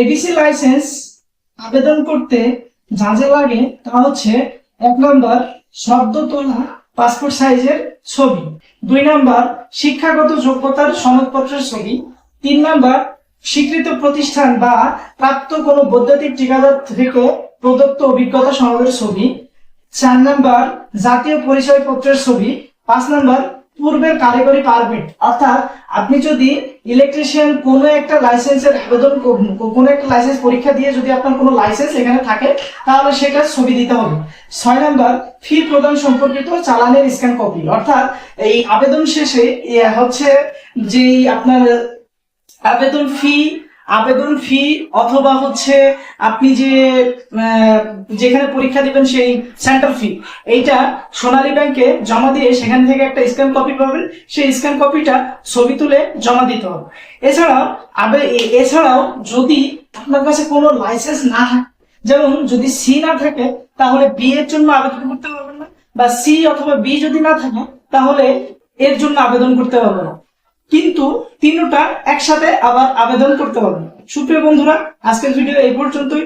ABC licence আবেদন করতে যা যা লাগে তা হচ্ছে এক নম্বর শব্দ তোলা পাসপোর্ট সাইজের ছবি, দুই নাম্বার শিক্ষাগত যোগ্যতার সনদপত্রের ছবি, তিন নাম্বার স্বীকৃত প্রতিষ্ঠান বা প্রাপ্ত কোনো বৈদ্যুতিক ঠিকাদার থেকে প্রদত্ত অভিজ্ঞতা সনদের ছবি, চার নাম্বার জাতীয় পরিচয়পত্রের ছবি, পাঁচ নাম্বার পূর্বের কারিগরি পারমিট অর্থাৎ আপনি যদি ইলেকট্রিশিয়ান কোনো একটা লাইসেন্সের আবেদন কোন একটা লাইসেন্স পরীক্ষা দিয়ে যদি আপনার কোনো লাইসেন্স এখানে থাকে, তাহলে সেটা ছবি দিতে হবে। ছয় নাম্বার ফি প্রদান সম্পর্কিত চালানের স্ক্যান কপি অর্থাৎ এই আবেদন শেষে হচ্ছে যে আপনার আবেদন ফি আবেদন ফি অথবা হচ্ছে আপনি যে যেখানে পরীক্ষা দিবেন সেই সেন্টার ফি এইটা সোনালী ব্যাংকে জমা দিয়ে সেখান থেকে একটা স্ক্যান কপি পাবেন। সেই স্ক্যান কপিটা ছবি তুলে জমা দিতে হবে। এছাড়াও, আবে, এছাড়াও যদি আপনার কাছে কোনো লাইসেন্স না থাকে, যেমন যদি সি না থাকে, তাহলে বি এর জন্য আবেদন করতে পারবেন না। বা সি অথবা বি যদি না থাকে, তাহলে এর জন্য আবেদন করতে পারবেন না। কিন্তু তিনটা একসাথে আবার আবেদন করতে পারবেন সুপ্রিয় বন্ধুরা আজকের ভিডিও এই পর্যন্তই।